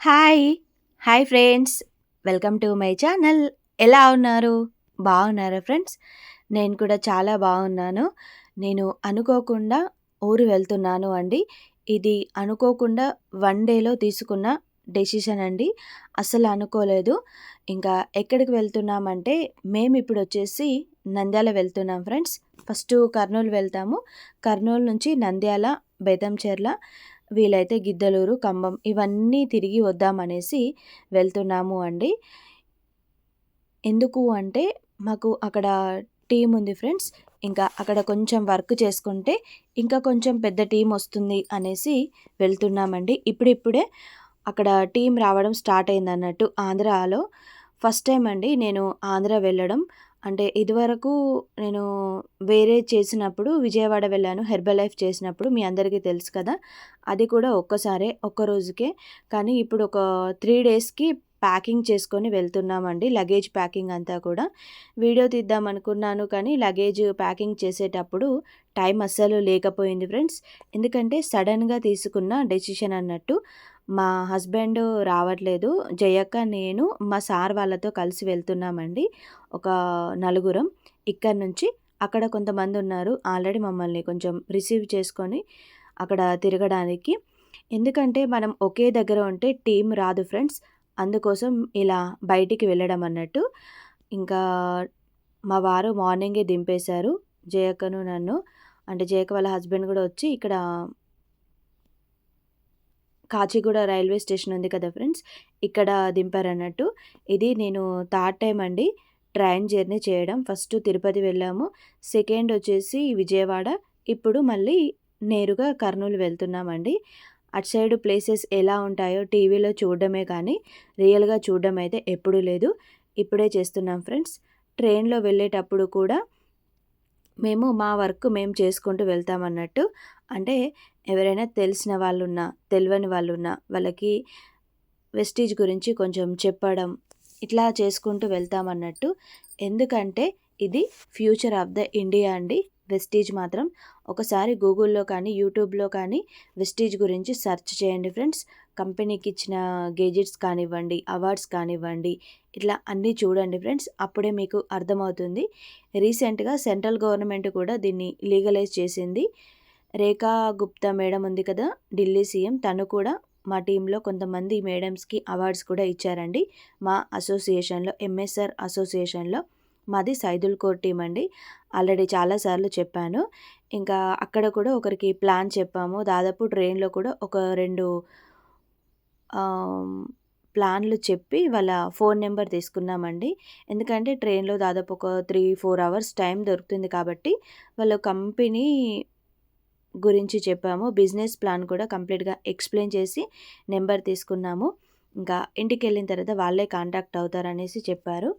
Hi! Hi friends. Welcome to my channel. ఎలా ఉన్నారు? బాగున్నారా ఫ్రెండ్స్? నేను కూడా చాలా బాగున్నాను. నేను అనుకోకుండా ఊరు వెళ్తున్నాను అండి. ఇది అనుకోకుండా వన్ డేలో తీసుకున్న డెసిషన్ అండి. అస్సలు అనుకోలేదు. ఇంకా ఎక్కడికి వెళ్తున్నామంటే మేము ఇప్పుడు వచ్చేసి నంద్యాల వెళ్తున్నాం ఫ్రెండ్స్. ఫస్టు కర్నూలు వెళ్తాము. కర్నూలు నుంచి నంద్యాల, బేతంచెర్ల వీలైతే గిద్దలూరు, ఖమ్మం ఇవన్నీ తిరిగి వద్దామనేసి వెళ్తున్నాము అండి. ఎందుకు అంటే మాకు అక్కడ టీం ఉంది ఫ్రెండ్స్. ఇంకా అక్కడ కొంచెం వర్క్ చేసుకుంటే ఇంకా కొంచెం పెద్ద టీం వస్తుంది అనేసి వెళ్తున్నామండి. ఇప్పుడిప్పుడే అక్కడ టీం రావడం స్టార్ట్ అయింది అన్నట్టు ఆంధ్రాలో. ఫస్ట్ టైం అండి నేను ఆంధ్ర వెళ్ళడం. అంటే ఇదివరకు నేను వేరే చేసినప్పుడు విజయవాడ వెళ్ళాను. హెర్బల్ లైఫ్ చేసినప్పుడు మీ అందరికీ తెలుసు కదా! అది కూడా ఒక్కసారే ఒక్క రోజుకే. కానీ ఇప్పుడు ఒక త్రీ డేస్‌కి ప్యాకింగ్ చేసుకొని వెళ్తున్నామండి. లగేజ్ ప్యాకింగ్ అంతా కూడా. వీడియో తీద్దాం అనుకున్నాను కానీ లగేజ్ ప్యాకింగ్ చేసేటప్పుడు టైం అస్సలు లేకపోయింది ఫ్రెండ్స్. ఎందుకంటే సడన్గా తీసుకున్న డెసిషన్ అన్నట్టు. మా హస్బెండ్ రావట్లేదు. జయక్క, నేను, మా సార్ వాళ్ళతో కలిసి వెళ్తున్నామండి. ఒక నలుగురం. ఇక్కడ నుంచి అక్కడ కొంతమంది ఉన్నారు ఆల్రెడీ మమ్మల్ని కొంచెం రిసీవ్ చేసుకొని అక్కడ తిరగడానికి. ఎందుకంటే మనం ఒకే దగ్గర ఉంటే టీం రాదు ఫ్రెండ్స్. అందుకోసం ఇలా బయటికి వెళ్ళడం అన్నట్టు. ఇంకా మా వారు మార్నింగే దింపేశారు. జయక్కను, నన్ను. అంటే జయక్క వాళ్ళ హస్బెండ్ కూడా వచ్చి ఇక్కడ కాచిగూడ రైల్వే స్టేషన్ ఉంది కదా ఫ్రెండ్స్. ఇక్కడ దింపారన్నట్టు. ఇది నేను థర్డ్ టైం అండి ట్రైన్ జర్నీ చేయడం. ఫస్ట్ తిరుపతి వెళ్ళాము. సెకండ్ వచ్చేసి విజయవాడ. ఇప్పుడు మళ్ళీ నేరుగా కర్నూలు వెళ్తున్నామండి. అటు సైడ్ ప్లేసెస్ ఎలా ఉంటాయో టీవీలో చూడడమే కానీ రియల్‌గా చూడడం అయితే ఎప్పుడూ లేదు. ఇప్పుడే చేస్తున్నాం ఫ్రెండ్స్. ట్రైన్‌లో వెళ్ళేటప్పుడు కూడా మేము మా వర్క్ మేము చేసుకుంటూ వెళ్తామన్నట్టు. అంటే ఎవరైనా తెలిసిన వాళ్ళున్నా, తెలియని వాళ్ళున్నా వాళ్ళకి వెస్టీజ్ గురించి కొంచెం చెప్పడం ఇట్లా చేసుకుంటూ వెళ్తామన్నట్టు. ఎందుకంటే ఇది ఫ్యూచర్ ఆఫ్ ద ఇండియా అండి. వెస్టీజ్ మాత్రం ఒకసారి గూగుల్‌లో కానీ, యూట్యూబ్‌లో కానీ వెస్టీజ్ గురించి సెర్చ్ చేయండి ఫ్రెండ్స్. కంపెనీకి ఇచ్చిన గేజెట్స్ కానివ్వండి, అవార్డ్స్ కానివ్వండి ఇట్లా అన్నీ చూడండి ఫ్రెండ్స్. అప్పుడే మీకు అర్థమవుతుంది. రీసెంట్‌గా సెంట్రల్ గవర్నమెంట్ కూడా దీన్ని లీగలైజ్ చేసింది. రేఖా గుప్తా మేడం ఉంది కదా! ఢిల్లీ సీఎం తను కూడా మా టీంలో కొంతమంది మేడమ్స్‌కి అవార్డ్స్ కూడా ఇచ్చారండి. మా అసోసియేషన్‌లో ఎంఎస్ఆర్ అసోసియేషన్‌లో. మాది సైదుల్ కోర్ టీం అండి. ఆల్రెడీ చాలా సార్లు చెప్పాను. ఇంకా అక్కడ కూడా ఒకరికి ప్లాన్ చెప్పాము. దాదాపు ట్రైన్‌లో కూడా ఒక రెండు ప్లాన్‌లు చెప్పి వాళ్ళ ఫోన్ నెంబర్ తీసుకున్నామండి. ఎందుకంటే ట్రైన్‌లో దాదాపు ఒక 3, 4 అవర్స్ టైం దొరుకుతుంది కాబట్టి వాళ్ళ కంపెనీ గురించి చెప్పాము. బిజినెస్ ప్లాన్ కూడా కంప్లీట్‌గా ఎక్స్‌ప్లెయిన్ చేసి నెంబర్ తీసుకున్నాము. ఇంకా ఇంటికి వెళ్ళిన తర్వాత వాళ్ళే కాంటాక్ట్ అవుతారనేసి చెప్పారు.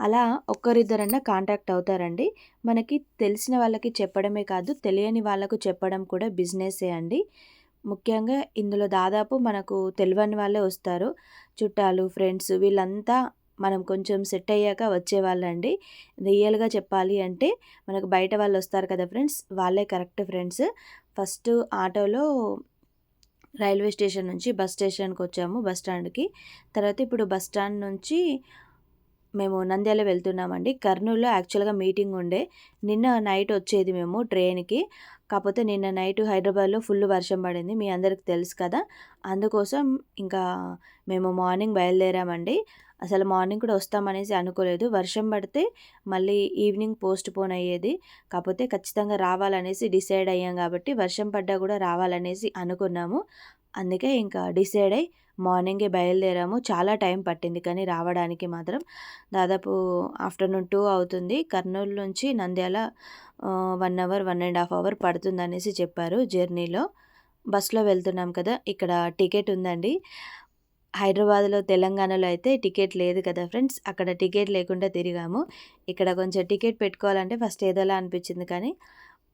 అలా ఒక్కరిద్దరన్నా కాంటాక్ట్ అవుతారండి. మనకి తెలిసిన వాళ్ళకి చెప్పడమే కాదు తెలియని వాళ్ళకు చెప్పడం కూడా బిజినెస్సే అండి. ముఖ్యంగా ఇందులో దాదాపు మనకు తెలియని వాళ్ళే వస్తారు. చుట్టాలు, ఫ్రెండ్స్ వీళ్ళంతా మనం కొంచెం సెట్ అయ్యాక వచ్చేవాళ్ళండి. రియల్‌గా చెప్పాలి అంటే మనకు బయట వాళ్ళు వస్తారు కదా ఫ్రెండ్స్ వాళ్ళే కరెక్ట్ ఫ్రెండ్స్. ఫస్ట్ ఆటోలో రైల్వే స్టేషన్ నుంచి బస్ స్టేషన్కి వచ్చాము బస్ స్టాండ్‌కి. తర్వాత ఇప్పుడు బస్ స్టాండ్ నుంచి మేము నంద్యాల వెళ్తున్నామండి. కర్నూలులో యాక్చువల్‌గా మీటింగ్ ఉండే. నిన్న నైట్ వచ్చేది మేము ట్రైన్‌కి. కాకపోతే నిన్న నైట్ హైదరాబాద్‌లో ఫుల్ వర్షం పడింది. మీ అందరికి తెలుసు కదా! అందుకోసం ఇంకా మేము మార్నింగ్ బయలుదేరామండి. అసలు మార్నింగ్ కూడా వస్తామనేసి అనుకోలేదు. వర్షం పడితే మళ్ళీ ఈవినింగ్ పోస్ట్‌పోన్ అయ్యేది. కాకపోతే ఖచ్చితంగా రావాలనేసి డిసైడ్ అయ్యాం కాబట్టి వర్షం పడ్డా కూడా రావాలనేసి అనుకున్నాము. అందుకే ఇంకా డిసైడ్ అయ్యి మార్నింగే బయలుదేరాము. చాలా టైం పట్టింది కానీ రావడానికి మాత్రం. దాదాపు ఆఫ్టర్‌నూన్ టూ అవుతుంది. కర్నూలు నుంచి Nandyal one hour one and half hour పడుతుంది అనేసి చెప్పారు జర్నీలో. బస్సులో వెళ్తున్నాం కదా! ఇక్కడ టికెట్ ఉందండి. హైదరాబాద్‌లో, తెలంగాణలో అయితే టికెట్ లేదు కదా ఫ్రెండ్స్. అక్కడ టికెట్ లేకుండా తిరిగాము. ఇక్కడ కొంచెం టికెట్ పెట్టుకోవాలంటే ఫస్ట్ ఏదోలా అనిపించింది కానీ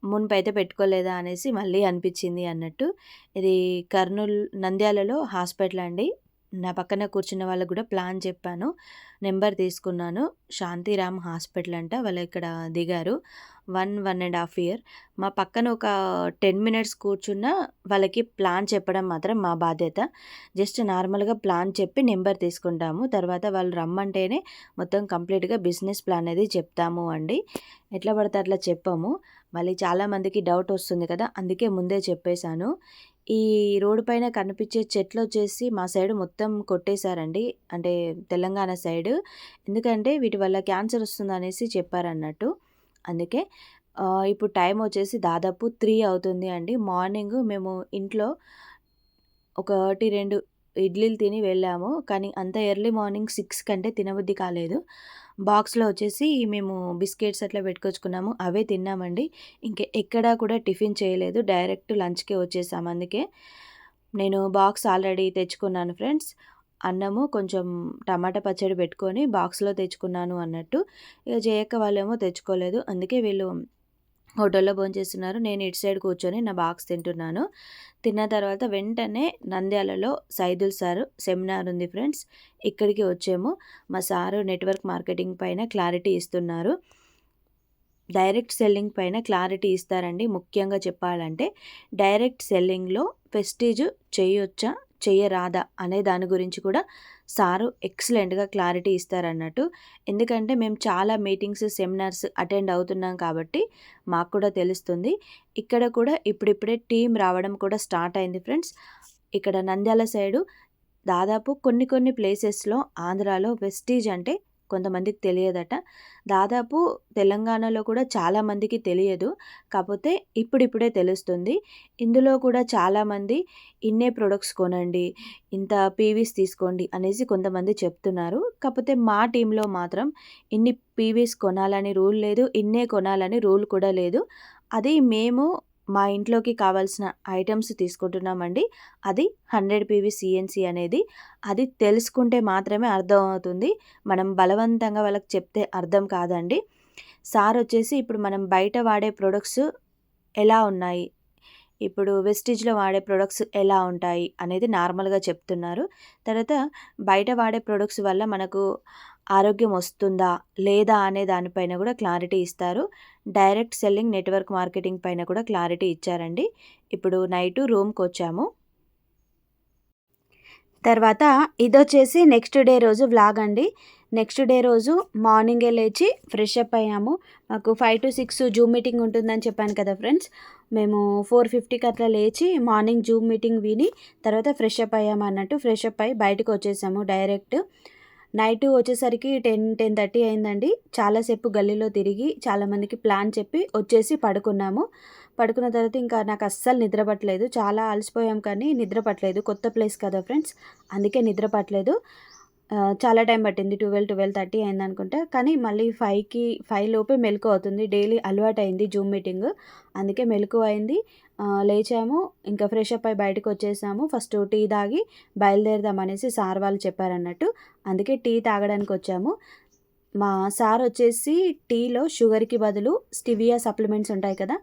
మునుపైతే పెట్టుకోలేదా అనేసి మళ్ళీ అనిపించింది అన్నట్టు. ఇది కర్నూల్ నంద్యాలలో హాస్పిటల్ అండి. నా పక్కన కూర్చున్న వాళ్ళకు కూడా ప్లాన్ చెప్పాను. నెంబర్ తీసుకున్నాను. శాంతిరామ్ హాస్పిటల్ అంట వాళ్ళు ఇక్కడ దిగారు. One one and half year. మా పక్కన ఒక టెన్ మినిట్స్ కూర్చున్న వాళ్ళకి ప్లాన్ చెప్పడం మాత్రం మా బాధ్యత. జస్ట్ నార్మల్గా ప్లాన్ చెప్పి నెంబర్ తీసుకుంటాము. తర్వాత వాళ్ళు రమ్మంటేనే మొత్తం కంప్లీట్గా బిజినెస్ ప్లాన్ అనేది చెప్తాము అండి. ఎట్లా పడితే అట్లా చెప్పాము. మళ్ళీ చాలామందికి డౌట్ వస్తుంది కదా అందుకే ముందే చెప్పేశాను. ఈ రోడ్డు పైన కనిపించే చెట్లు వచ్చేసి మా సైడ్ మొత్తం కొట్టేశారండి. అంటే తెలంగాణ సైడ్. ఎందుకంటే వీటి వల్ల క్యాన్సర్ వస్తుందనేసి చెప్పారన్నట్టు. అందుకే ఇప్పుడు టైం వచ్చేసి దాదాపు త్రీ అవుతుంది అండి. మార్నింగ్ మేము ఇంట్లో ఒకటి రెండు ఇడ్లీలు తిని వెళ్ళాము. కానీ అంత ఎర్లీ మార్నింగ్ సిక్స్ కంటే తినబుద్ధి కాలేదు. బాక్స్లో వచ్చేసి మేము బిస్కెట్స్ అట్లా పెట్టుకొచ్చుకున్నాము. అవే తిన్నామండి. ఇంకా ఎక్కడా కూడా టిఫిన్ చేయలేదు. డైరెక్ట్ లంచ్కే వచ్చేసాము అందుకే. నేను బాక్స్ ఆల్రెడీ తెచ్చుకున్నాను ఫ్రెండ్స్. అన్నము కొంచెం టమాటా పచ్చడి పెట్టుకొని బాక్స్లో తెచ్చుకున్నాను అన్నట్టు. ఇక జయక్క వాళ్ళేమో తెచ్చుకోలేదు. అందుకే వీళ్ళు హోటల్లో భోంచేస్తున్నారు నేను ఇటు సైడ్ కూర్చొని నా బాక్స్ తింటున్నాను. తిన్న తర్వాత వెంటనే నంద్యాలలో సైదుల్ సార్ సెమినార్ ఉంది ఫ్రెండ్స్. ఇక్కడికి వచ్చాము. మా సారు నెట్వర్క్ మార్కెటింగ్ పైన క్లారిటీ ఇస్తున్నారు. డైరెక్ట్ సెల్లింగ్ పైన క్లారిటీ ఇస్తారండి. ముఖ్యంగా చెప్పాలంటే డైరెక్ట్ సెల్లింగ్లో ఫెస్టీజ్ చేయొచ్చా చేయరాదా అనే దాని గురించి కూడా సారు ఎక్సలెంట్గా క్లారిటీ ఇస్తారన్నట్టు. ఎందుకంటే మేము చాలా మీటింగ్స్ సెమినార్స్ అటెండ్ అవుతున్నాం కాబట్టి మాకు కూడా తెలుస్తుంది. ఇక్కడ కూడా ఇప్పుడిప్పుడే టీం రావడం కూడా స్టార్ట్ అయింది ఫ్రెండ్స్. ఇక్కడ నంద్యాల సైడు దాదాపు కొన్ని కొన్ని ప్లేసెస్లో ఆంధ్రాలో వెస్టీజ్ అంటే కొంతమందికి తెలియదట. దాదాపు తెలంగాణలో కూడా చాలామందికి తెలియదు. కాకపోతే ఇప్పుడిప్పుడే తెలుస్తుంది. ఇందులో కూడా చాలామంది ఇన్నే ప్రొడక్ట్స్ కొనండి ఇంత పీవీస్ తీసుకోండి అనేసి కొంతమంది చెప్తున్నారు. కాకపోతే మా టీంలో మాత్రం ఇన్ని పీవీస్ కొనాలని రూల్ లేదు ఇన్నే కొనాలని రూల్ కూడా లేదు. అది మేము మా ఇంట్లోకి కావాల్సిన ఐటమ్స్ తీసుకుంటున్నామండి. అది హండ్రెడ్ పీవీ సిఎన్సి అనేది. అది తెలుసుకుంటే మాత్రమే అర్థం అవుతుంది మనం బలవంతంగా వాళ్ళకి చెప్తే అర్థం కాదండి. సార్ వచ్చేసి ఇప్పుడు మనం బయట వాడే ప్రొడక్ట్స్ ఎలా ఉన్నాయి? ఇప్పుడు వెస్టిజ్లో వాడే ప్రొడక్ట్స్ ఎలా ఉంటాయి? అనేది నార్మల్గా చెప్తున్నారు. తర్వాత బయట వాడే ప్రొడక్ట్స్ వల్ల మనకు ఆరోగ్యం వస్తుందా లేదా అనే దానిపైన కూడా క్లారిటీ ఇస్తారు. డైరెక్ట్ సెల్లింగ్ నెట్వర్క్ మార్కెటింగ్ పైన కూడా క్లారిటీ ఇచ్చారండి. ఇప్పుడు నైటు రూమ్కి వచ్చాము తర్వాత ఇది వచ్చేసి నెక్స్ట్ డే రోజు వ్లాగ్ అండి. నెక్స్ట్ డే రోజు మార్నింగే లేచి ఫ్రెష్ అప్ అయ్యాము. మాకు five to six zoom meeting ఉంటుందని చెప్పాను కదా ఫ్రెండ్స్. మేము ఫోర్ ఫిఫ్టీకి అట్లా లేచి మార్నింగ్ జూమ్ మీటింగ్ విని తర్వాత ఫ్రెష్ అప్ అయ్యాము అన్నట్టు ఫ్రెష్ అప్ అయ్యి బయటకు వచ్చేసాము డైరెక్ట్. నైట్ వచ్చేసరికి టెన్ టెన్ థర్టీ అయిందండి. చాలాసేపు గల్లీలో తిరిగి చాలామందికి ప్లాన్ చెప్పి వచ్చేసి పడుకున్నాము. పడుకున్న తర్వాత ఇంకా నాకు అస్సలు నిద్ర పట్టలేదు. చాలా అలసిపోయాం కానీ నిద్ర పట్టలేదు. కొత్త ప్లేస్ కదా ఫ్రెండ్స్. అందుకే నిద్ర పట్టలేదు. చాలా టైం పట్టింది. ట్వెల్వ్ ట్వెల్వ్ థర్టీ అయింది అనుకుంటా. కానీ మళ్ళీ ఫైవ్కి ఫైవ్ లోపే మెలకు అవుతుంది. డైలీ అలవాటు అయింది జూమ్ మీటింగ్. అందుకే మెలకు అయింది. లేచాము. ఇంకా ఫ్రెష్ అప్ అయి బయటకు వచ్చేసాము. ఫస్ట్ టీ తాగి బయలుదేరదాం అనేసి సార్ వాళ్ళు చెప్పారన్నట్టు. అందుకే టీ తాగడానికి వచ్చాము. మా సార్ వచ్చేసి టీలో షుగర్కి బదులు స్టివియా సప్లిమెంట్స్ ఉంటాయి కదా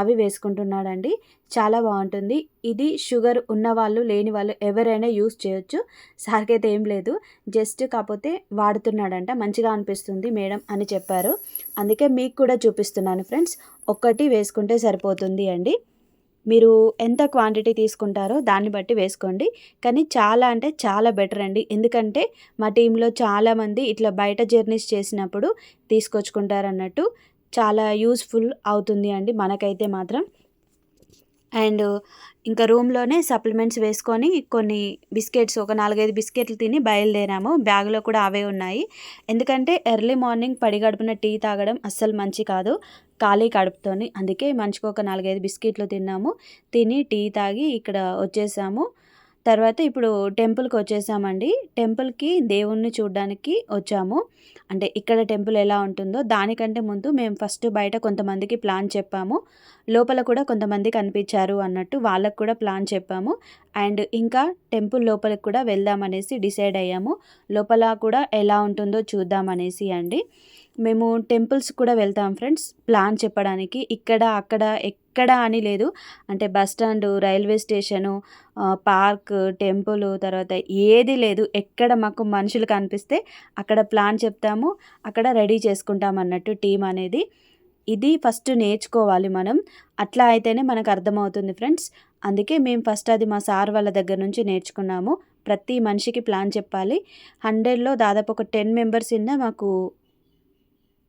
అవి వేసుకుంటున్నాడండి. చాలా బాగుంటుంది. ఇది షుగర్ ఉన్నవాళ్ళు లేని వాళ్ళు ఎవరైనా యూస్ చేయొచ్చు. సార్కి అయితే ఏం లేదు. జస్ట్ కాకపోతే వాడుతున్నాడంట. మంచిగా అనిపిస్తుంది మేడం అని చెప్పారు. అందుకే మీకు కూడా చూపిస్తున్నాను ఫ్రెండ్స్. ఒక్కటి వేసుకుంటే సరిపోతుంది అండి. మీరు ఎంత క్వాంటిటీ తీసుకుంటారో దాన్ని బట్టి వేసుకోండి. కానీ చాలా అంటే చాలా బెటర్ అండి. ఎందుకంటే మా టీంలో చాలామంది ఇట్లా బయట జర్నీస్ చేసినప్పుడు తీసుకొచ్చుకుంటారు అన్నట్టు చాలా యూస్ఫుల్ అవుతుంది అండి మనకైతే మాత్రం. అండ్ ఇంకా రూమ్లోనే సప్లిమెంట్స్ వేసుకొని కొన్ని బిస్కెట్స్ ఒక నాలుగైదు బిస్కెట్లు తిని బయలుదేరాము. బ్యాగ్లో కూడా అవే ఉన్నాయి. ఎందుకంటే ఎర్లీ మార్నింగ్ పడి గడుపున టీ తాగడం అస్సలు మంచి కాదు. ఖాళీ కడుపుతోని. అందుకే మంచిగా ఒక నాలుగైదు బిస్కెట్లు తిన్నాము. తిని టీ తాగి ఇక్కడ వచ్చేసాము. తర్వాత ఇప్పుడు టెంపుల్కి వచ్చేసామండి. టెంపుల్కి దేవుణ్ణి చూడడానికి వచ్చాము. అంటే ఇక్కడ టెంపుల్ ఎలా ఉంటుందో దానికంటే ముందు మేము ఫస్ట్ బయట కొంతమందికి ప్లాన్ చెప్పాము. లోపల కూడా కొంతమంది కనిపించారు అన్నట్టు వాళ్ళకు కూడా ప్లాన్ చెప్పాము. అండ్ ఇంకా టెంపుల్ లోపలికి కూడా వెళ్దామనేసి డిసైడ్ అయ్యాము. లోపల కూడా ఎలా ఉంటుందో చూద్దామనేసి అండి. మేము టెంపుల్స్ కూడా వెళ్తాం ఫ్రెండ్స్. ప్లాన్ చెప్పడానికి ఇక్కడ అక్కడ ఎక్కడ అని లేదు. అంటే bus stand railway station park temple తర్వాత ఏది లేదు. ఎక్కడ మాకు మనుషులు కనిపిస్తే అక్కడ ప్లాన్ చెప్తాము అక్కడ రెడీ చేసుకుంటాం అన్నట్టు టీం అనేది. ఇది ఫస్ట్ నేర్చుకోవాలి మనం. అట్లా అయితేనే మనకు అర్థమవుతుంది ఫ్రెండ్స్. అందుకే మేము ఫస్ట్ అది మా సార్ వాళ్ళ దగ్గర నుంచి నేర్చుకున్నాము. ప్రతి మనిషికి ప్లాన్ చెప్పాలి. హండ్రెడ్లో దాదాపు ఒక టెన్ మెంబర్స్ ఇన్న మాకు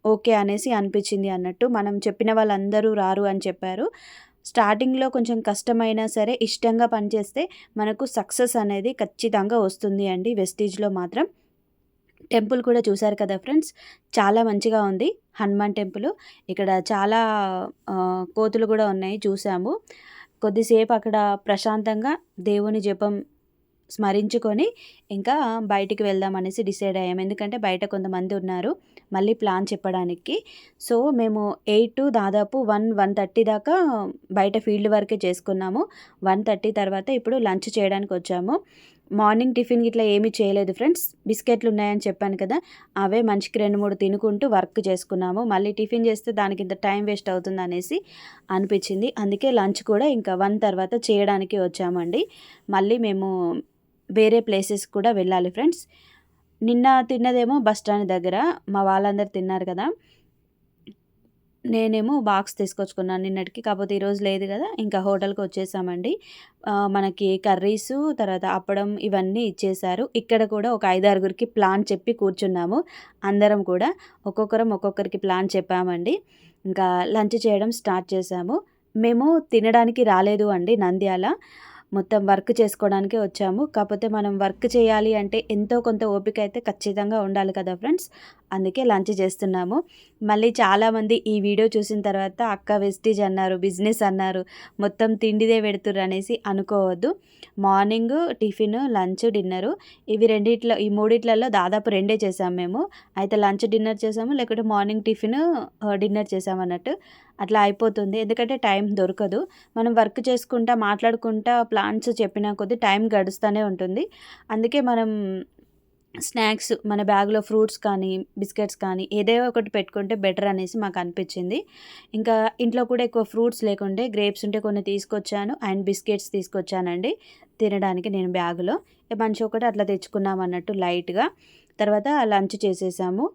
ఓకే అనేసి అనిపించింది అన్నట్టు. మనం చెప్పిన వాళ్ళందరూ రారు అని చెప్పారు. స్టార్టింగ్లో కొంచెం కష్టమైనా సరే ఇష్టంగా పనిచేస్తే మనకు సక్సెస్ అనేది ఖచ్చితంగా వస్తుంది అండి వెస్టీజ్లో మాత్రం. టెంపుల్ కూడా చూశారు కదా ఫ్రెండ్స్? చాలా మంచిగా ఉంది. హనుమాన్ టెంపుల్. ఇక్కడ చాలా కోతులు కూడా ఉన్నాయి చూసాము. కొద్దిసేపు అక్కడ ప్రశాంతంగా దేవుని జపం స్మరించుకొని ఇంకా బయటికి వెళ్దాం అనేసి డిసైడ్ అయ్యాము ఎందుకంటే బయట కొంతమంది ఉన్నారు మళ్ళీ ప్లాన్ చెప్పడానికి. సో మేము ఎయిట్ టు దాదాపు వన్ వన్ థర్టీ దాకా బయట ఫీల్డ్ వరకే చేసుకున్నాము. వన్ థర్టీ తర్వాత ఇప్పుడు లంచ్ చేయడానికి వచ్చాము. మార్నింగ్ టిఫిన్ ఇట్లా ఏమీ చేయలేదు ఫ్రెండ్స్. బిస్కెట్లు ఉన్నాయని చెప్పాను కదా అవే మంచికి రెండు మూడు తినుకుంటూ వర్క్ చేసుకున్నాము. మళ్ళీ టిఫిన్ చేస్తే దానికి ఇంత టైం వేస్ట్ అవుతుంది అనేసి అనిపించింది. అందుకే లంచ్ కూడా ఇంకా వన్ తర్వాత చేయడానికి వచ్చామండి. మళ్ళీ మేము వేరే ప్లేసెస్ కూడా వెళ్ళాలి ఫ్రెండ్స్. నిన్న తిన్నదేమో బస్ స్టాండ్ దగ్గర మా వాళ్ళందరూ తిన్నారు కదా. నేనేమో బాక్స్ తీసుకొచ్చుకున్నాను నిన్నటికి కాకపోతే ఈరోజు లేదు కదా. ఇంకా హోటల్కి వచ్చేసామండి. మనకి కర్రీసు తర్వాత అప్పడం ఇవన్నీ ఇచ్చేశారు. ఇక్కడ కూడా ఒక ఐదారుగురికి ప్లాన్ చెప్పి కూర్చున్నాము. అందరం కూడా ఒక్కొక్కరం ఒక్కొక్కరికి ప్లాన్ చెప్పామండి. ఇంకా లంచ్ చేయడం స్టార్ట్ చేసాము మేము తినడానికి రాలేదు అండి నంద్యాల. మొత్తం వర్క్ చేసుకోవడానికే వచ్చాము. కాకపోతే మనం వర్క్ చేయాలి అంటే ఎంతో కొంత ఓపిక అయితే ఖచ్చితంగా ఉండాలి కదా ఫ్రెండ్స్. అందుకే లంచ్ చేస్తున్నాము. మళ్ళీ చాలామంది ఈ వీడియో చూసిన తర్వాత అక్క వెస్టీజ్ అన్నారు బిజినెస్ అన్నారు మొత్తం తిండిదే పెడుతురు అనేసి అనుకోవద్దు. మార్నింగ్ టిఫిన్ లంచ్ డిన్నరు ఇవి రెండిట్లో ఈ మూడిట్లలో దాదాపు రెండే చేసాము మేము. అయితే లంచ్ డిన్నర్ చేసాము లేకుంటే మార్నింగ్ టిఫిన్ డిన్నర్ చేసాము అన్నట్టు అట్లా అయిపోతుంది. ఎందుకంటే టైం దొరకదు. మనం వర్క్ చేసుకుంటా మాట్లాడుకుంటా ప్లాన్స్ చెప్పిన కొద్దీ టైం గడుస్తూనే ఉంటుంది. అందుకే మనం స్నాక్స్ మన బ్యాగ్లో ఫ్రూట్స్ కానీ బిస్కెట్స్ కానీ ఏదో ఒకటి పెట్టుకుంటే బెటర్ అనేసి మాకు అనిపించింది. ఇంకా ఇంట్లో కూడా ఎక్కువ ఫ్రూట్స్ లేకుండే గ్రేప్స్ ఉంటే కొన్ని తీసుకొచ్చాను. అండ్ బిస్కెట్స్ తీసుకొచ్చానండి తినడానికి నేను బ్యాగులో. మంచి ఒకటి అట్లా తెచ్చుకున్నాం అన్నట్టు లైట్గా. తర్వాత లంచ్ చేసేసాము.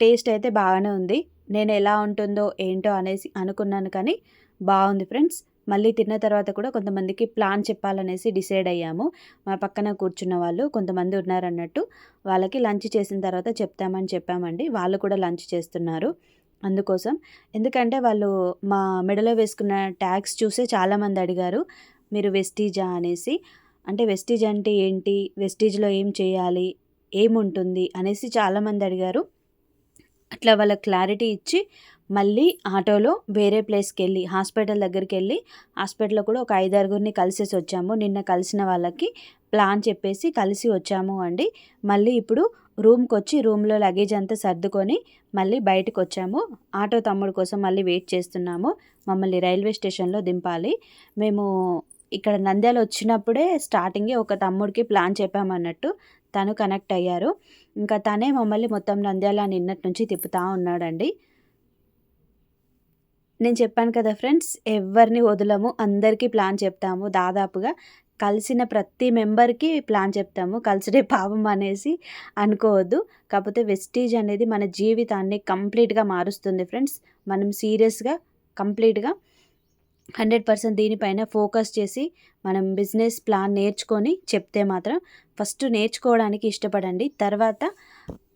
టేస్ట్ అయితే బాగానే ఉంది. నేను ఎలా ఉంటుందో ఏంటో అనేసి అనుకున్నాను కానీ బాగుంది ఫ్రెండ్స్. మళ్ళీ తిన్న తర్వాత కూడా కొంతమందికి ప్లాన్ చెప్పాలనేసి డిసైడ్ అయ్యాము. మా పక్కన కూర్చున్న వాళ్ళు కొంతమంది ఉన్నారన్నట్టు వాళ్ళకి లంచ్ చేసిన తర్వాత చెప్తామని చెప్పామండి. వాళ్ళు కూడా లంచ్ చేస్తున్నారు అందుకోసం. ఎందుకంటే వాళ్ళు మా మెడలో వేసుకున్న ట్యాగ్స్ చూసే చాలామంది అడిగారు మీరు వెస్టీజా? అనేసి. అంటే వెస్టీజ్ అంటే ఏంటి? వెస్టీజ్లో ఏం చేయాలి? ఏముంటుంది? అనేసి చాలామంది అడిగారు. అట్లా వాళ్ళకి క్లారిటీ ఇచ్చి మళ్ళీ ఆటోలో వేరే ప్లేస్కి వెళ్ళి హాస్పిటల్ దగ్గరికి వెళ్ళి హాస్పిటల్లో కూడా ఒక ఐదారుగురిని కలిసేసి వచ్చాము. నిన్న కలిసిన వాళ్ళకి ప్లాన్ చెప్పేసి కలిసి వచ్చాము అండి. మళ్ళీ ఇప్పుడు రూమ్కి వచ్చి రూమ్లో లగేజ్ అంతా సర్దుకొని మళ్ళీ బయటకు వచ్చాము. ఆటో తమ్ముడు కోసం మళ్ళీ వెయిట్ చేస్తున్నాము. మమ్మల్ని రైల్వే స్టేషన్లో దింపాలి. మేము ఇక్కడ నంద్యాల వచ్చినప్పుడే స్టార్టింగే ఒక తమ్ముడికి ప్లాన్ చెప్పామన్నట్టు. తను కనెక్ట్ అయ్యారు. ఇంకా తనే మమ్మల్ని మొత్తం నంద్యాల నిన్నటి నుంచి తిప్పుతూ ఉన్నాడండి. నేను చెప్పాను కదా ఫ్రెండ్స్ ఎవరిని వదలము అందరికీ ప్లాన్ చెప్తాము. దాదాపుగా కలిసిన ప్రతి మెంబర్కి ప్లాన్ చెప్తాము. కలిసిడే పాపం అనేసి అనుకోవద్దు. కాకపోతే వెస్టీజ్ అనేది మన జీవితాన్ని కంప్లీట్గా మారుస్తుంది ఫ్రెండ్స్. మనం సీరియస్గా కంప్లీట్గా హండ్రెడ్ పర్సెంట్ దీనిపైన ఫోకస్ చేసి మనం బిజినెస్ ప్లాన్ నేర్చుకొని చెప్తే మాత్రం ఫస్ట్ నేర్చుకోవడానికి ఇష్టపడండి. తర్వాత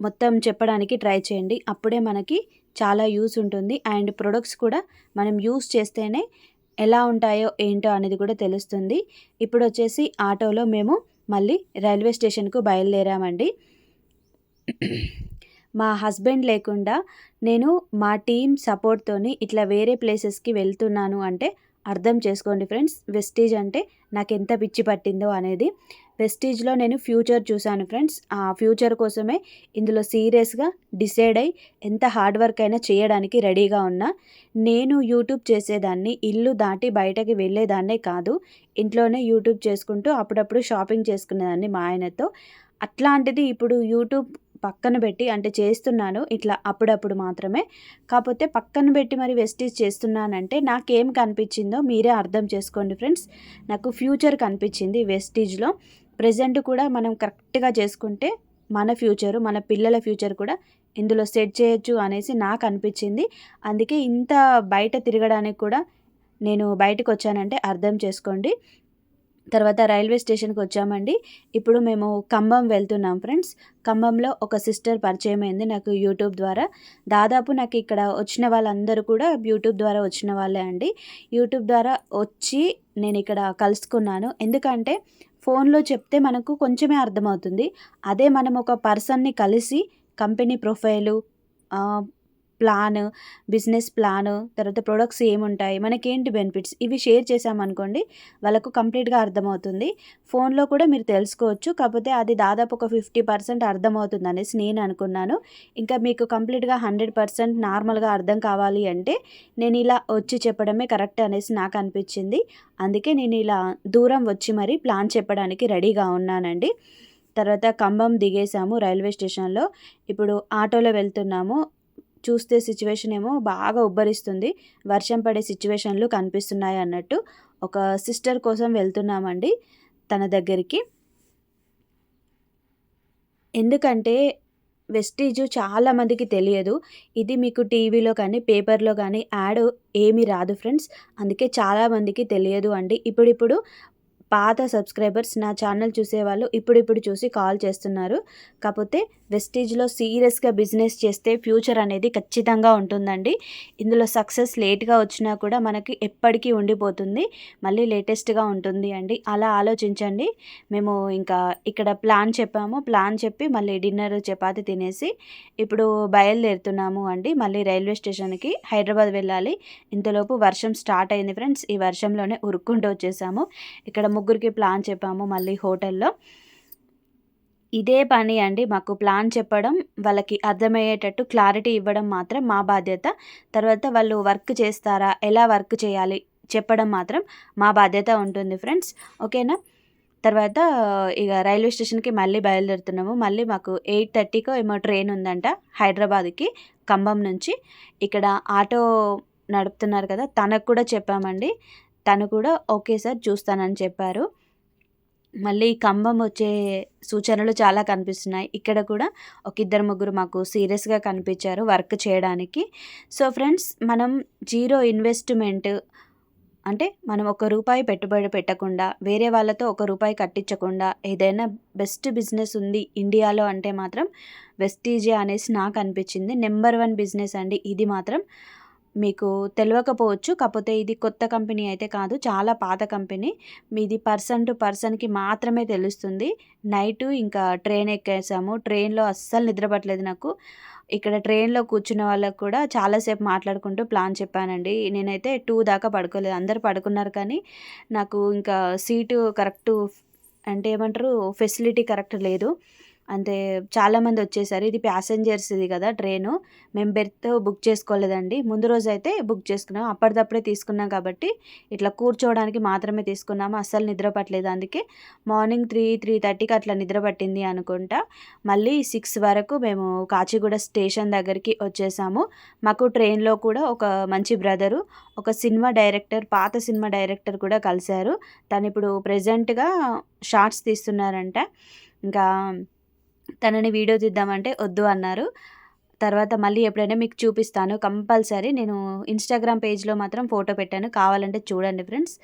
మొత్తం చెప్పడానికి ట్రై చేయండి. అప్పుడే మనకి చాలా యూస్ ఉంటుంది. అండ్ ప్రొడక్ట్స్ కూడా మనం యూస్ చేస్తేనే ఎలా ఉంటాయో ఏంటో అనేది కూడా తెలుస్తుంది. ఇప్పుడు వచ్చేసి ఆటోలో మేము మళ్ళీ రైల్వే స్టేషన్కు బయలుదేరామండి. మా హస్బెండ్ లేకుండా నేను మా టీం సపోర్ట్తోని ఇట్లా వేరే ప్లేసెస్కి వెళ్తున్నాను అంటే అర్థం చేసుకోండి ఫ్రెండ్స్. వెస్టీజ్ అంటే నాకు ఎంత పిచ్చి పట్టిందో అనేది. వెస్టీజ్లో నేను ఫ్యూచర్ చూశాను ఫ్రెండ్స్. ఆ ఫ్యూచర్ కోసమే ఇందులో సీరియస్గా డిసైడ్ అయ్యి ఎంత హార్డ్ వర్క్ అయినా చేయడానికి రెడీగా ఉన్నా. నేను యూట్యూబ్ చేసేదాన్ని ఇల్లు దాటి బయటకి వెళ్ళేదాన్నే కాదు. ఇంట్లోనే యూట్యూబ్ చేసుకుంటూ అప్పుడప్పుడు షాపింగ్ చేసుకునేదాన్ని మా ఆయనతో. అట్లాంటిది ఇప్పుడు యూట్యూబ్ పక్కన పెట్టి అంటే చేస్తున్నాను ఇట్లా అప్పుడప్పుడు మాత్రమే. కాకపోతే పక్కన పెట్టి మరి వెస్టీజ్ చేస్తున్నానంటే నాకేం కనిపించిందో మీరే అర్థం చేసుకోండి ఫ్రెండ్స్. నాకు ఫ్యూచర్ కనిపించింది వెస్టీజ్లో. ప్రజెంట్ కూడా మనం కరెక్ట్గా చేసుకుంటే మన ఫ్యూచరు మన పిల్లల ఫ్యూచర్ కూడా ఇందులో సెట్ చేయొచ్చు అనేసి నాకు అనిపించింది. అందుకే ఇంత బయట తిరగడానికి కూడా నేను బయటకు వచ్చానంటే అర్థం చేసుకోండి. తర్వాత రైల్వే స్టేషన్కి వచ్చామండి. ఇప్పుడు మేము ఖమ్మం వెళ్తున్నాం ఫ్రెండ్స్. ఖమ్మంలో ఒక సిస్టర్ పరిచయం అయింది నాకు యూట్యూబ్ ద్వారా. దాదాపు నాకు ఇక్కడ వచ్చిన వాళ్ళందరూ కూడా యూట్యూబ్ ద్వారా వచ్చిన వాళ్ళే అండి. యూట్యూబ్ ద్వారా వచ్చి నేను ఇక్కడ కలుసుకున్నాను. ఎందుకంటే ఫోన్లో చెప్తే మనకు కొంచెమే అర్థమవుతుంది. అదే మనం ఒక పర్సన్ని కలిసి company profile plan business plan తర్వాత ప్రొడక్ట్స్ ఏముంటాయి మనకేంటి బెనిఫిట్స్ ఇవి షేర్ చేసామనుకోండి వాళ్ళకు కంప్లీట్గా అర్థమవుతుంది. ఫోన్లో కూడా మీరు తెలుసుకోవచ్చు కాకపోతే అది దాదాపు ఒక ఫిఫ్టీ పర్సెంట్ అర్థమవుతుంది అనేసి నేను అనుకున్నాను. ఇంకా మీకు కంప్లీట్గా హండ్రెడ్ పర్సెంట్ నార్మల్గా అర్థం కావాలి అంటే నేను ఇలా వచ్చి చెప్పడమే కరెక్ట్ అనేసి నాకు అనిపించింది. అందుకే నేను ఇలా దూరం వచ్చి మరి ప్లాన్ చెప్పడానికి రెడీగా ఉన్నానండి. తర్వాత ఖమ్మం దిగేసాము రైల్వే స్టేషన్లో. ఇప్పుడు ఆటోలో వెళ్తున్నాము. చూస్తే సిచ్యువేషన్ ఏమో బాగా ఉబ్బరిస్తుంది. వర్షం పడే సిచ్యువేషన్లు కనిపిస్తున్నాయి అన్నట్టు ఒక సిస్టర్ కోసం వెళ్తున్నామండి తన దగ్గరికి. ఎందుకంటే వెస్టీజు చాలామందికి తెలియదు. ఇది మీకు టీవీలో కానీ పేపర్లో కానీ యాడ్ ఏమీ రాదు ఫ్రెండ్స్ అందుకే చాలామందికి తెలియదు అండి. ఇప్పుడిప్పుడు పాత సబ్స్క్రైబర్స్ నా ఛానల్ చూసేవాళ్ళు ఇప్పుడిప్పుడు చూసి కాల్ చేస్తున్నారు. కాకపోతే వెస్టీజ్లో సీరియస్గా బిజినెస్ చేస్తే ఫ్యూచర్ అనేది ఖచ్చితంగా ఉంటుందండి. ఇందులో సక్సెస్ లేట్గా వచ్చినా కూడా మనకి ఎప్పటికీ ఉండిపోతుంది. మళ్ళీ లేటెస్ట్గా ఉంటుంది అండి. అలా ఆలోచించండి. మేము ఇంకా ఇక్కడ ప్లాన్ చెప్పాము. ప్లాన్ చెప్పి మళ్ళీ డిన్నర్ చపాతి తినేసి ఇప్పుడు బయలుదేరుతున్నాము అండి. మళ్ళీ రైల్వే స్టేషన్కి హైదరాబాద్ వెళ్ళాలి. ఇంతలోపు వర్షం స్టార్ట్ అయింది ఫ్రెండ్స్. ఈ వర్షంలోనే ఉరుక్కుంటూ వచ్చేసాము. ఇక్కడ ముగ్గురికి ప్లాన్ చెప్పాము మళ్ళీ హోటల్లో. ఇదే పని అండి. మాకు ప్లాన్ చెప్పడం వాళ్ళకి అర్థమయ్యేటట్టు క్లారిటీ ఇవ్వడం మాత్రం మా బాధ్యత. తర్వాత వాళ్ళు వర్క్ చేస్తారా ఎలా వర్క్ చేయాలి చెప్పడం మాత్రం మా బాధ్యత ఉంటుంది ఫ్రెండ్స్. ఓకేనా? తర్వాత ఇక రైల్వే స్టేషన్కి మళ్ళీ బయలుదేరుతున్నాము. మళ్ళీ మాకు ఎయిట్ థర్టీకో ఏమో ట్రైన్ ఉందంట హైదరాబాద్కి ఖమ్మం నుంచి. ఇక్కడ ఆటో నడుపుతున్నారు కదా తనకు కూడా చెప్పామండి. తను కూడా ఓకే సార్ చూస్తానని చెప్పారు. మళ్ళీ కంబం వచ్చే సూచనలు చాలా కనిపిస్తున్నాయి. ఇక్కడ కూడా ఒక ఇద్దరు ముగ్గురు మాకు సీరియస్గా కనిపించారు వర్క్ చేయడానికి. సో ఫ్రెండ్స్ మనం జీరో ఇన్వెస్ట్మెంట్ అంటే మనం ఒక రూపాయి పెట్టుబడి పెట్టకుండా వేరే వాళ్ళతో ఒక రూపాయి కట్టించకుండా ఏదైనా బెస్ట్ బిజినెస్ ఉంది ఇండియాలో అంటే మాత్రం వెస్టీజియా అనేసి నాకు అనిపించింది. నెంబర్ వన్ బిజినెస్ అండి. ఇది మాత్రం మీకు తెలియకపోవచ్చు కాకపోతే ఇది కొత్త కంపెనీ అయితే కాదు చాలా పాత కంపెనీ. మీది పర్సన్ టు పర్సన్కి మాత్రమే తెలుస్తుంది. నైటు ఇంకా ట్రైన్ ఎక్కేసాము. ట్రైన్లో అస్సలు నిద్రపట్టలేదు నాకు. ఇక్కడ ట్రైన్లో కూర్చున్న వాళ్ళకు కూడా చాలాసేపు మాట్లాడుకుంటూ ప్లాన్ చెప్పానండి. నేనైతే టూ దాకా పడుకోలేదు. అందరు పడుకున్నారు కానీ నాకు ఇంకా సీటు కరెక్టు అంటే ఏమంటారు? ఫెసిలిటీ కరెక్ట్ లేదు. అంటే చాలామంది వచ్చేసారు. ఇది ప్యాసింజర్స్ది కదా ట్రైను. మేము బెర్త్ బుక్ చేసుకోలేదండి. ముందు రోజు అయితే బుక్ చేసుకున్నాం. అప్పటిదప్పుడే తీసుకున్నాం కాబట్టి ఇట్లా కూర్చోవడానికి మాత్రమే తీసుకున్నాము. అస్సలు నిద్ర పట్టలేదు అందుకే. మార్నింగ్ త్రీ త్రీ థర్టీకి అట్లా నిద్ర పట్టింది అనుకుంటా. మళ్ళీ సిక్స్ వరకు మేము కాచిగూడ స్టేషన్ దగ్గరికి వచ్చేసాము. మాకు ట్రైన్లో కూడా ఒక మంచి బ్రదరు ఒక సినిమా డైరెక్టర్ పాత సినిమా డైరెక్టర్ కూడా కలిశారు. తను ఇప్పుడు ప్రజెంట్గా షార్ట్స్ తీస్తున్నారంట. ఇంకా తనని వీడియో తీద్దామంటే వద్దు అన్నారు. తర్వాత మళ్ళీ ఎప్పుడైనా మీకు చూపిస్తాను. కంపల్సరీ నేను ఇన్స్టాగ్రామ్ పేజ్లో మాత్రం ఫోటో పెట్టాను. కావాలంటే చూడండి ఫ్రెండ్స్.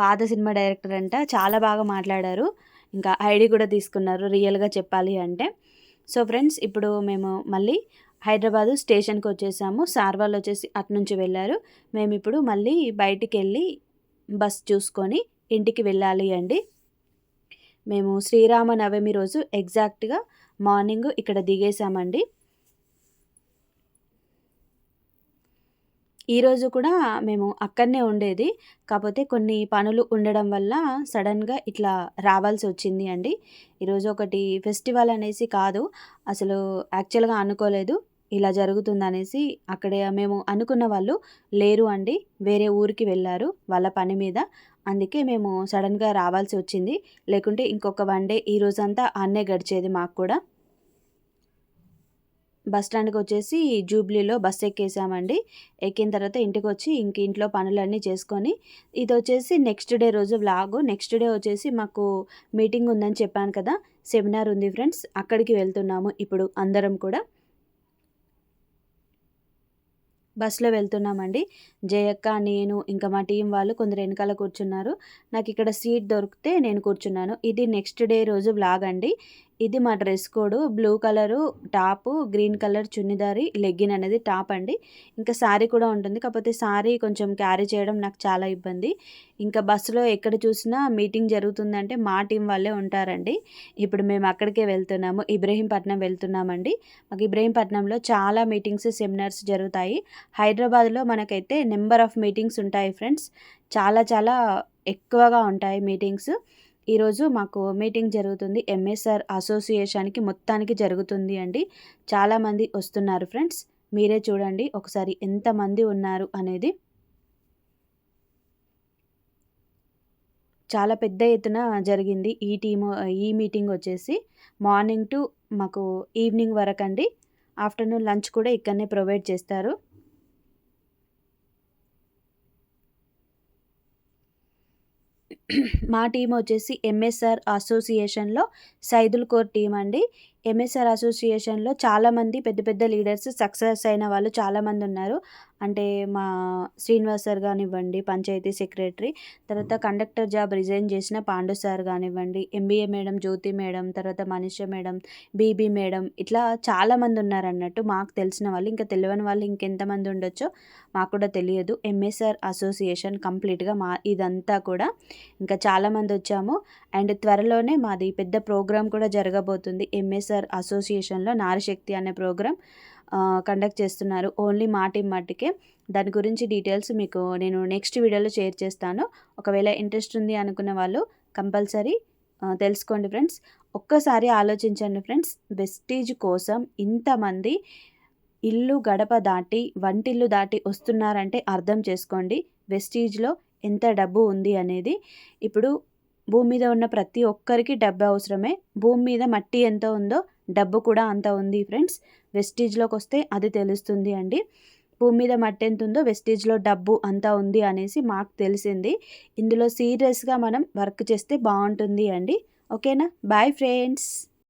పాత సినిమా డైరెక్టర్ అంట చాలా బాగా మాట్లాడారు. ఇంకా ఐడి కూడా తీసుకున్నారు రియల్గా చెప్పాలి అంటే. సో ఫ్రెండ్స్ ఇప్పుడు మేము మళ్ళీ హైదరాబాదు స్టేషన్కి వచ్చేసాము. సార్ వాళ్ళు వచ్చేసి అట్నుంచి వెళ్ళారు. మేము ఇప్పుడు మళ్ళీ బయటికి వెళ్ళి బస్ చూసుకొని ఇంటికి వెళ్ళాలి అండి. మేము శ్రీరామ నవమి రోజు ఎగ్జాక్ట్గా మార్నింగ్ ఇక్కడ దిగేసామండి ఈరోజు కూడా మేము అక్కడనే ఉండేది. కాకపోతే కొన్ని పనులు ఉండడం వల్ల సడన్గా ఇట్లా రావాల్సి వచ్చింది అండి. ఈరోజు ఒకటి ఫెస్టివల్ అనేసి కాదు. అసలు యాక్చువల్గా అనుకోలేదు. ఇలా జరుగుతుంది అనేసి అక్కడ మేము అనుకున్న వాళ్ళు లేరు అండి. వేరే ఊరికి వెళ్ళారు వాళ్ళ పని మీద. అందుకే మేము సడన్గా రావాల్సి వచ్చింది. లేకుంటే ఇంకొక వన్ డే ఈ రోజంతా అన్నే గడిచేది మాకు కూడా. బస్ స్టాండ్కి వచ్చేసి జూబ్లీలో బస్ ఎక్కేసామండి. ఎక్కిన తర్వాత ఇంటికి వచ్చి ఇంక ఇంట్లో పనులన్నీ చేసుకొని ఇది వచ్చేసి నెక్స్ట్ డే రోజు వ్లాగు. నెక్స్ట్ డే వచ్చేసి మాకు మీటింగ్ ఉందని చెప్పాను కదా సెమినార్ ఉంది ఫ్రెండ్స్ అక్కడికి వెళ్తున్నాము ఇప్పుడు అందరం కూడా. బస్సులో వెళ్తున్నామండి. జయక్క నేను ఇంకా మా టీం వాళ్ళు కొందరు వెనకాల కూర్చున్నారు. నాకు ఇక్కడ సీట్ దొరికితే నేను కూర్చున్నాను. ఇది నెక్స్ట్ డే రోజు వ్లాగ్ అండి ఇది మా dress code. Blue colour top green colour చున్నిదారి legging అనేది టాప్ అండి. ఇంకా శారీ కూడా ఉంటుంది. కాకపోతే శారీ కొంచెం క్యారీ చేయడం నాకు చాలా ఇబ్బంది. ఇంకా బస్సులో ఎక్కడ చూసినా మీటింగ్ జరుగుతుందంటే మా టీం వాళ్ళే ఉంటారండి. ఇప్పుడు మేము అక్కడికే వెళ్తున్నాము. ఇబ్రహీంపట్నం వెళ్తున్నామండి. మాకు ఇబ్రహీంపట్నంలో చాలా మీటింగ్స్ సెమినార్స్ జరుగుతాయి. హైదరాబాద్లో మనకైతే నెంబర్ ఆఫ్ మీటింగ్స్ ఉంటాయి ఫ్రెండ్స్. చాలా చాలా ఎక్కువగా ఉంటాయి మీటింగ్స్. ఈరోజు మాకు మీటింగ్ జరుగుతుంది. ఎంఎస్ఆర్ అసోసియేషన్కి మొత్తానికి జరుగుతుంది అండి. చాలామంది వస్తున్నారు ఫ్రెండ్స్. మీరే చూడండి ఒకసారి ఎంతమంది ఉన్నారు అనేది. చాలా పెద్ద ఎత్తున జరిగింది ఈ టీము ఈ మీటింగ్ వచ్చేసి. మార్నింగ్ టు మాకు ఈవినింగ్ వరకు అండి ఆఫ్టర్నూన్ లంచ్ కూడా ఇక్కడనే ప్రొవైడ్ చేస్తారు. మా టీం వచ్చేసి ఎంఎస్ఆర్ అసోసియేషన్లో సైదుల్ కోర్ టీం అండి. ఎంఎస్ఆర్ అసోసియేషన్లో చాలామంది పెద్ద పెద్ద లీడర్స్ సక్సెస్ అయిన వాళ్ళు చాలామంది ఉన్నారు. అంటే మా శ్రీనివాస్ సార్ కానివ్వండి పంచాయతీ సెక్రటరీ తర్వాత కండక్టర్ జాబ్ రిజైన్ చేసిన పాండు సార్ కానివ్వండి ఎంబీఏ మేడం జ్యోతి మేడం తర్వాత మనీష మేడం బీబీ మేడం ఇట్లా చాలామంది ఉన్నారు అన్నట్టు మాకు తెలిసిన వాళ్ళు ఇంకా తెలియని వాళ్ళు ఇంకెంతమంది ఉండొచ్చో మాకు కూడా తెలియదు. ఎంఎస్ఆర్ అసోసియేషన్ కంప్లీట్గా మా ఇదంతా కూడా ఇంకా చాలామంది వచ్చాము. అండ్ త్వరలోనే మాది పెద్ద ప్రోగ్రామ్ కూడా జరగబోతుంది. ఎంఎస్ఆర్ అసోసియేషన్లో నారశక్తి అనే ప్రోగ్రామ్ కండక్ట్ చేస్తున్నారు. ఓన్లీ మా మాటికే మట్టుకే. దాని గురించి డీటెయిల్స్ మీకు నేను నెక్స్ట్ వీడియోలో షేర్ చేస్తాను. ఒకవేళ ఇంట్రెస్ట్ ఉంది అనుకున్న వాళ్ళు కంపల్సరీ తెలుసుకోండి ఫ్రెండ్స్. ఒక్కసారి ఆలోచించండి ఫ్రెండ్స్. వెస్టీజ్ కోసం ఇంతమంది ఇల్లు గడప దాటి వంటిల్లు దాటి వస్తున్నారంటే అర్థం చేసుకోండి. వెస్టీజ్లో ఎంత డబ్బు ఉంది అనేది. ఇప్పుడు భూమి మీద ఉన్న ప్రతి ఒక్కరికి డబ్బు అవసరమే. భూమి మీద మట్టి ఎంత ఉందో డబ్బు కూడా అంత ఉంది ఫ్రెండ్స్. వెస్టీజ్లోకి వస్తే అది తెలుస్తుంది అండి. భూమి మీద మట్టి ఎంత ఉందో వెస్టేజ్లో డబ్బు అంతా ఉంది అనేసి మాకు తెలిసింది. ఇందులో సీరియస్గా మనం వర్క్ చేస్తే బాగుంటుంది అండి. ఓకేనా బాయ్ ఫ్రెండ్స్